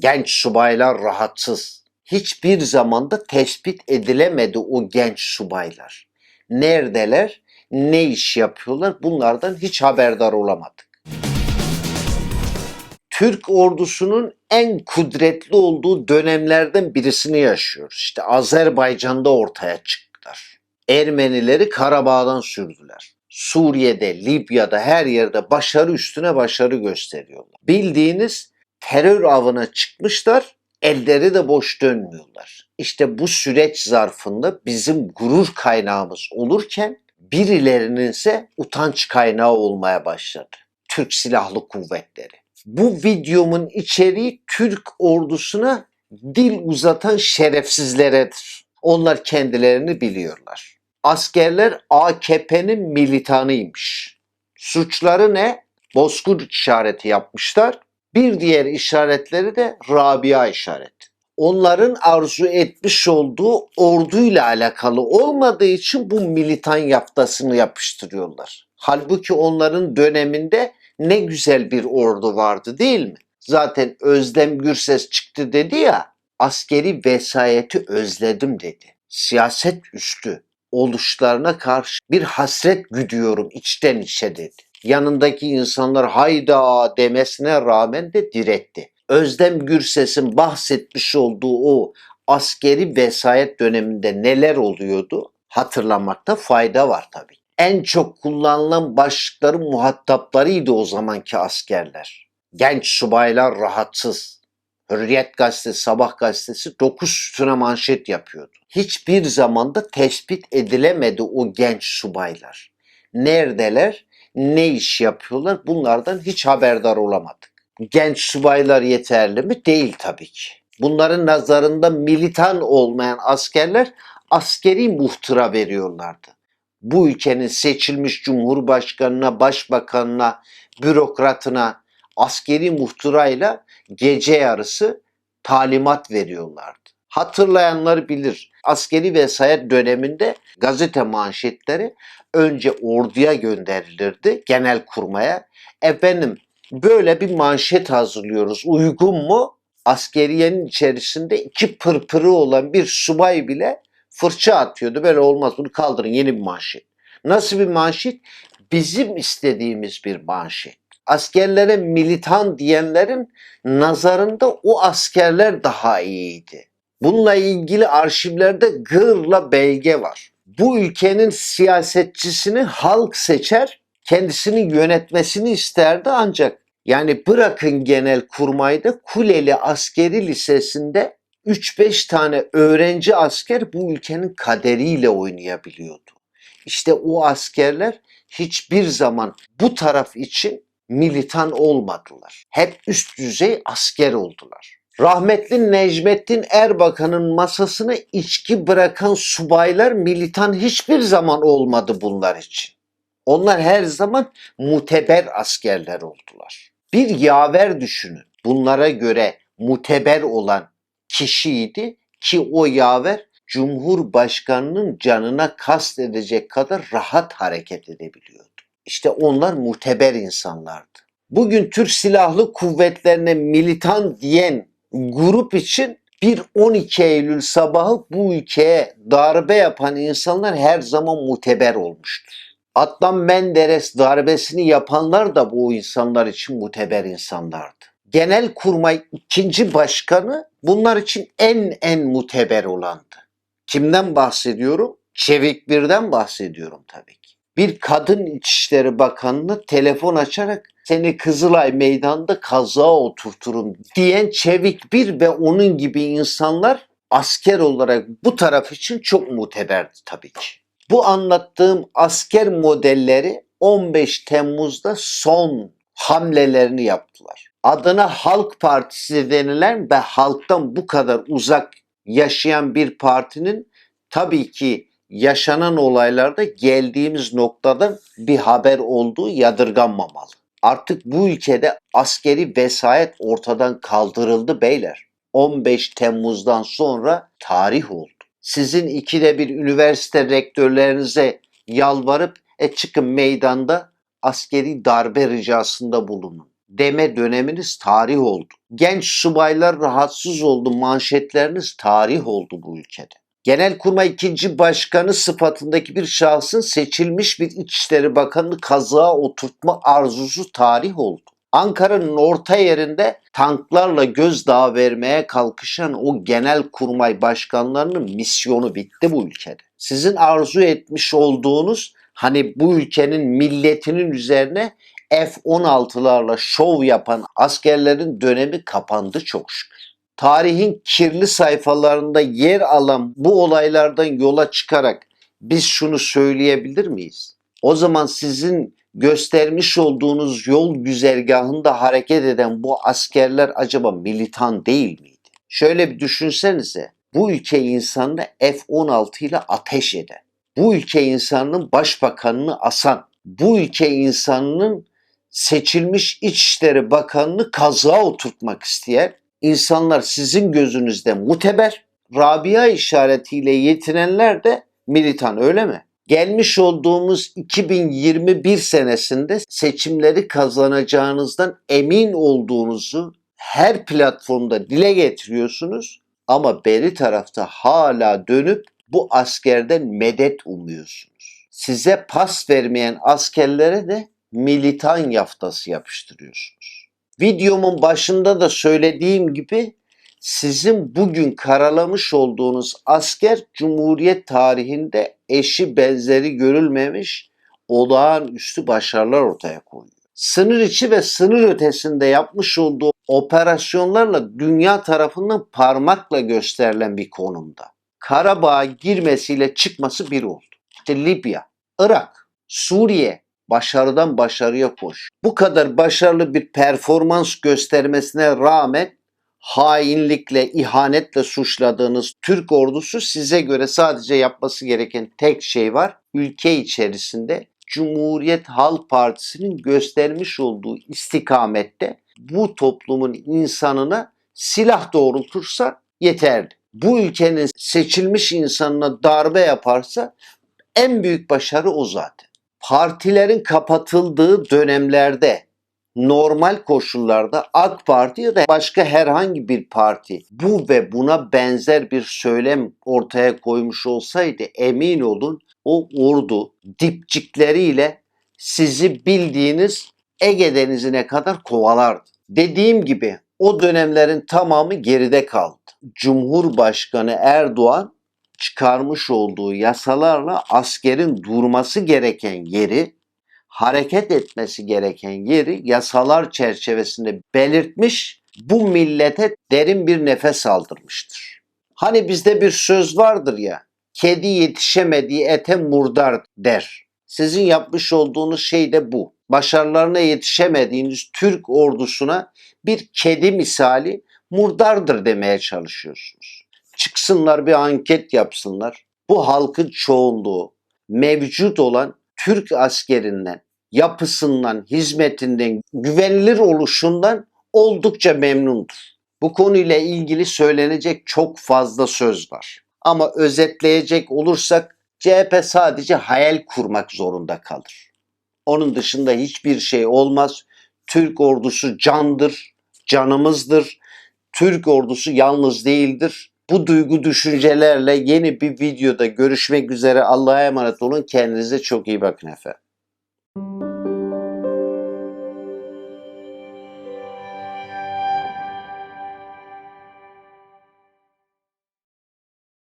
Genç subaylar rahatsız. Hiçbir zamanda tespit edilemedi o genç subaylar. Neredeler? Ne iş yapıyorlar? Bunlardan hiç haberdar olamadık. Türk ordusunun en kudretli olduğu dönemlerden birisini yaşıyoruz. İşte Azerbaycan'da ortaya çıktılar. Ermenileri Karabağ'dan sürdüler. Suriye'de, Libya'da her yerde başarı üstüne başarı gösteriyorlar. Bildiğiniz terör avına çıkmışlar, elleri de boş dönmüyorlar. İşte bu süreç zarfında bizim gurur kaynağımız olurken birilerinin ise utanç kaynağı olmaya başladı. Türk Silahlı Kuvvetleri. Bu videomun içeriği Türk ordusuna dil uzatan şerefsizleredir. Onlar kendilerini biliyorlar. Askerler AKP'nin militanıymış. Suçları ne? Bozkurt işareti yapmışlar. Bir diğer işaretleri de Rabia işareti. Onların arzu etmiş olduğu orduyla alakalı olmadığı için bu militan yaftasını yapıştırıyorlar. Halbuki onların döneminde ne güzel bir ordu vardı değil mi? Zaten Özlem Gürses çıktı dedi ya, askeri vesayeti özledim dedi. Siyaset üstü oluşlarına karşı bir hasret güdüyorum içten içe dedi. Yanındaki insanlar hayda demesine rağmen de diretti. Özlem Gürses'in bahsetmiş olduğu o askeri vesayet döneminde neler oluyordu hatırlamakta fayda var tabii. En çok kullanılan başlıkların muhataplarıydı o zamanki askerler. Genç subaylar rahatsız. Hürriyet gazetesi, Sabah gazetesi 9 sütuna manşet yapıyordu. Hiçbir zamanda tespit edilemedi o genç subaylar. Neredeler, ne iş yapıyorlar bunlardan hiç haberdar olamadık. Genç subaylar yeterli mi? Değil tabii ki. Bunların nazarında militan olmayan askerler askeri muhtıra veriyorlardı. Bu ülkenin seçilmiş cumhurbaşkanına, başbakanına, bürokratına askeri muhtırayla gece yarısı talimat veriyorlardı. Hatırlayanlar bilir. Askeri vesayet döneminde gazete manşetleri önce orduya gönderilirdi, genel kurmaya. Efendim böyle bir manşet hazırlıyoruz. Uygun mu? Askeriyenin içerisinde iki pırpırı olan bir subay bile fırça atıyordu. Böyle olmaz bunu kaldırın yeni bir manşet. Nasıl bir manşet? Bizim istediğimiz bir manşet. Askerlere militan diyenlerin nazarında o askerler daha iyiydi. Bununla ilgili arşivlerde gırla belge var. Bu ülkenin siyasetçisini halk seçer, kendisini yönetmesini isterdi ancak yani bırakın genel kurmayda Kuleli Askeri Lisesi'nde 3-5 tane öğrenci asker bu ülkenin kaderiyle oynayabiliyordu. İşte o askerler hiçbir zaman bu taraf için militan olmadılar. Hep üst düzey asker oldular. Rahmetli Necmettin Erbakan'ın masasına içki bırakan subaylar militan hiçbir zaman olmadı bunlar için. Onlar her zaman muteber askerler oldular. Bir yaver düşünün. Bunlara göre muteber olan kişiydi ki o yaver Cumhurbaşkanının canına kast edecek kadar rahat hareket edebiliyordu. İşte onlar muteber insanlardı. Bugün Türk Silahlı Kuvvetlerine militan diyen grup için bir 12 Eylül sabahı bu ülkeye darbe yapan insanlar her zaman muteber olmuştur. Adnan Menderes darbesini yapanlar da bu insanlar için muteber insanlardı. Genelkurmay ikinci başkanı bunlar için en en muteber olandı. Kimden bahsediyorum? Çevik Bir'den bahsediyorum tabii. Bir kadın İçişleri Bakanı'na telefon açarak seni Kızılay Meydanı'nda kazağa oturturum diyen Çevik Bir ve onun gibi insanlar asker olarak bu taraf için çok muteberdi tabii ki. Bu anlattığım asker modelleri 15 Temmuz'da son hamlelerini yaptılar. Adına Halk Partisi denilen ve halktan bu kadar uzak yaşayan bir partinin tabii ki yaşanan olaylarda geldiğimiz noktadan bir haber olduğu yadırganmamalı. Artık bu ülkede askeri vesayet ortadan kaldırıldı beyler. 15 Temmuz'dan sonra tarih oldu. Sizin ikide bir üniversite rektörlerinize yalvarıp e çıkın meydanda askeri darbe ricasında bulunun. deme döneminiz tarih oldu. Genç subaylar rahatsız oldu manşetleriniz tarih oldu bu ülkede. Genelkurmay ikinci başkanı sıfatındaki bir şahsın seçilmiş bir İçişleri Bakanı kazığa oturtma arzusu tarih oldu. Ankara'nın orta yerinde tanklarla gözdağı vermeye kalkışan o genel kurmay başkanlarının misyonu bitti bu ülkede. Sizin arzu etmiş olduğunuz hani bu ülkenin milletinin üzerine F-16'larla şov yapan askerlerin dönemi kapandı çok şükür. Tarihin kirli sayfalarında yer alan bu olaylardan yola çıkarak biz şunu söyleyebilir miyiz? O zaman sizin göstermiş olduğunuz yol güzergahında hareket eden bu askerler acaba militan değil miydi? Şöyle bir düşünsenize. Bu ülke insanını F-16 ile ateş eden, bu ülke insanının başbakanını asan, bu ülke insanının seçilmiş İçişleri Bakanını kazığa oturtmak isteyen insanlar sizin gözünüzde muteber, Rabia işaretiyle yetinenler de militan öyle mi? Gelmiş olduğumuz 2021 senesinde seçimleri kazanacağınızdan emin olduğunuzu her platformda dile getiriyorsunuz ama beri tarafta hala dönüp bu askerden medet umuyorsunuz. Size pas vermeyen askerlere de militan yaftası yapıştırıyorsunuz. Videomun başında da söylediğim gibi sizin bugün karalamış olduğunuz asker Cumhuriyet tarihinde eşi benzeri görülmemiş olağanüstü başarılar ortaya koyuyor. Sınır içi ve sınır ötesinde yapmış olduğu operasyonlarla dünya tarafından parmakla gösterilen bir konumda. Karabağ'a girmesiyle çıkması bir oldu. İşte Libya, Irak, Suriye başarıdan başarıya koş. Bu kadar başarılı bir performans göstermesine rağmen hainlikle, ihanetle suçladığınız Türk ordusu size göre sadece yapması gereken tek şey var. Ülke içerisinde Cumhuriyet Halk Partisi'nin göstermiş olduğu istikamette bu toplumun insanına silah doğrultursa yeterli. Bu ülkenin seçilmiş insanına darbe yaparsa en büyük başarı o zaten. Partilerin kapatıldığı dönemlerde normal koşullarda AK Parti ya da başka herhangi bir parti bu ve buna benzer bir söylem ortaya koymuş olsaydı emin olun o ordu dipçikleriyle sizi bildiğiniz Ege Denizi'ne kadar kovalardı. Dediğim gibi o dönemlerin tamamı geride kaldı. Cumhurbaşkanı Erdoğan çıkarmış olduğu yasalarla askerin durması gereken yeri hareket etmesi gereken yeri yasalar çerçevesinde belirtmiş, bu millete derin bir nefes aldırmıştır. Hani bizde bir söz vardır ya, kedi yetişemediği ete murdar der. Sizin yapmış olduğunuz şey de bu. Başarılarına yetişemediğiniz Türk ordusuna bir kedi misali murdardır demeye çalışıyorsunuz. Çıksınlar bir anket yapsınlar. Bu halkın çoğunluğu mevcut olan Türk askerinden, yapısından, hizmetinden, güvenilir oluşundan oldukça memnundur. Bu konuyla ilgili söylenecek çok fazla söz var. Ama özetleyecek olursak CHP sadece hayal kurmak zorunda kalır. Onun dışında hiçbir şey olmaz. Türk ordusu candır, canımızdır. Türk ordusu yalnız değildir. Bu duygu düşüncelerle yeni bir videoda görüşmek üzere. Allah'a emanet olun. Kendinize çok iyi bakın efendim.